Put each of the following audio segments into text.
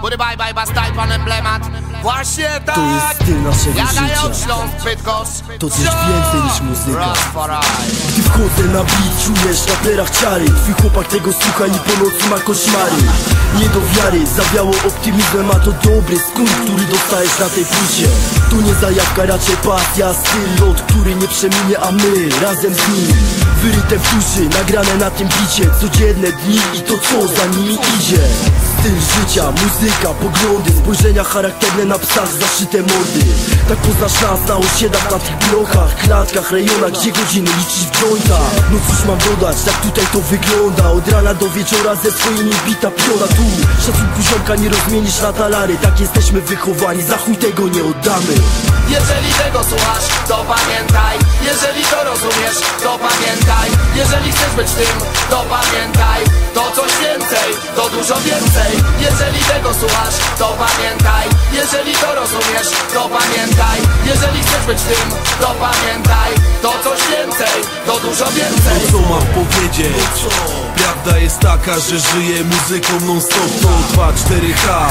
Bury bye bye, bastaj pan emblemat. Właśnie tak To jest styl naszego Jadają życia. Śląsk, Bydgoszcz To coś więcej niż muzyka. Gdy wchodzę na beat, czujesz na plerach ciary Twój chłopak tego słucha i po nocy ma koszmary. Nie do wiary, zawiało optymizmem, a to dobry skór, który dostajesz na tej płycie. Tu nie zajawka, raczej pasja, styl, lot, który nie przeminie, a my razem z nim. Wyryte w duszy, nagrane na tym bicie. Codzienne dni i to co za nimi idzie Styl życia, muzyka, poglądy Spojrzenia charakterne na psach, zaszyte mordy. Tak poznasz nas na osiedlach, na tych blokach Klatkach, rejonach, gdzie godziny liczysz w jointach. No cóż mam dodać, tak tutaj to wygląda. Od rana do wieczora ze swoimi bita piona Tu. Szacunku ziomka nie rozmienisz na talary. Tak jesteśmy wychowani, za chuj tego nie oddamy. Jeżeli tego słuchasz, to pamiętaj. Jeżeli to rozumiesz, to pamiętaj Jeżeli chcesz być tym, to pamiętaj To coś więcej, to dużo więcej. Jeżeli tego słuchasz, to pamiętaj. Jeżeli to rozumiesz, to pamiętaj. Jeżeli chcesz być tym, to pamiętaj. To coś więcej, to dużo więcej. Co mam powiedzieć? Prawda jest taka, że żyję muzyką non stop To 2-4H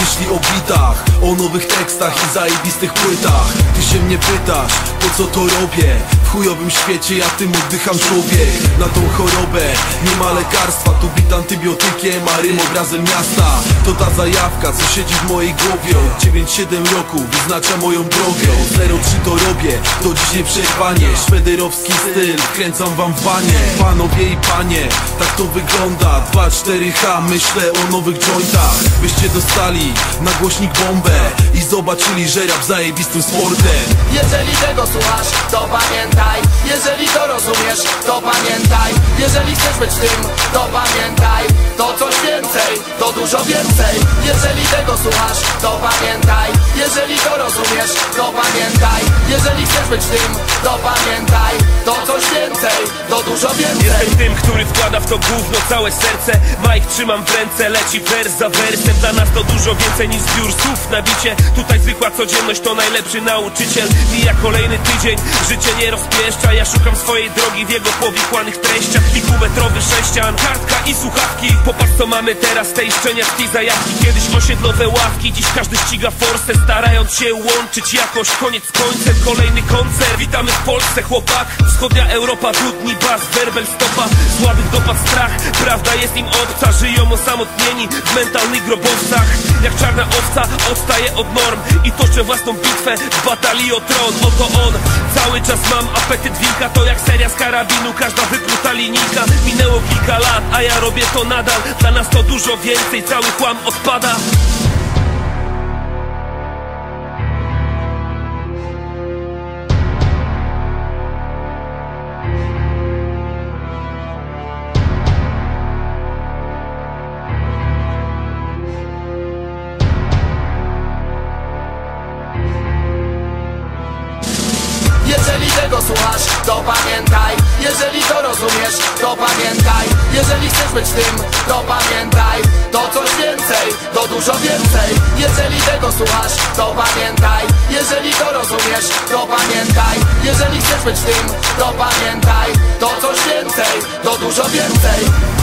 Myśli o bitach, o nowych tekstach i zajebistych płytach. Ty się mnie pytasz, po co to robię? W chujowym świecie ja tym oddycham człowiek. Na tą chorobę nie ma lekarstwa. Tu bit antybiotykiem, a rym obrazem miasta. To ta zajawka, co siedzi w mojej głowie. Od 9-7 roku wyznacza moją drogę. Od 03 to robię, do dziś nieprzerwanie Szwederowski styl, wkręcam wam w banie. Panowie i panie, tak to wygląda. 2-4H, myślę o nowych jointach. Byście dostali na głośnik bombę I zobaczyli, że rap zajebistym sportem. Jeżeli tego słuchasz, to pamiętaj. Jeżeli to rozumiesz, to pamiętaj. Jeżeli chcesz być tym, to pamiętaj. To coś więcej, to dużo więcej. Jeżeli tego słuchasz, to pamiętaj. Jeżeli to rozumiesz, to pamiętaj Jeżeli chcesz być tym, to pamiętaj To coś więcej, to dużo więcej. Jestem tym, który wkłada w to gówno całe serce. Mike trzymam w ręce, leci wers za wersem. Dla nas to dużo więcej niż zbiór słów na bicie Tutaj zwykła codzienność to najlepszy nauczyciel. Mija kolejny tydzień, życie nie rozpieszcza. Ja szukam swojej drogi w jego powikłanych treściach. Kilkumetrowy sześcian, kartka i słuchawki. Popatrz co mamy teraz, te szczeniackiej zajawki Kiedyś osiedlowe ławki, dziś każdy ściga forsę Starając się łączyć jakoś, koniec końcem Kolejny koncert, witamy w Polsce chłopak. Wschodnia Europa, dudni bas, werbel stopa Słabych dopadł strach, prawda jest im obca. Żyją osamotnieni w mentalnych grobowcach. Jak czarna owca, odstaje od norm I toczę własną bitwę w batalii o tron. Oto on, cały czas mam apetyt wilka. To jak seria z karabinu, każda wypluta linijka. Minęło kilka lat, a ja robię to nadal. Dla nas to dużo więcej, cały chłam odpada to pamiętaj Jeżeli to rozumiesz, to pamiętaj. Jeżeli chcesz być tym, to pamiętaj. To coś więcej, to dużo więcej. Jeżeli tego słuchasz, to pamiętaj. Jeżeli to rozumiesz, to pamiętaj. Jeżeli chcesz być tym, to pamiętaj. To coś więcej, to dużo więcej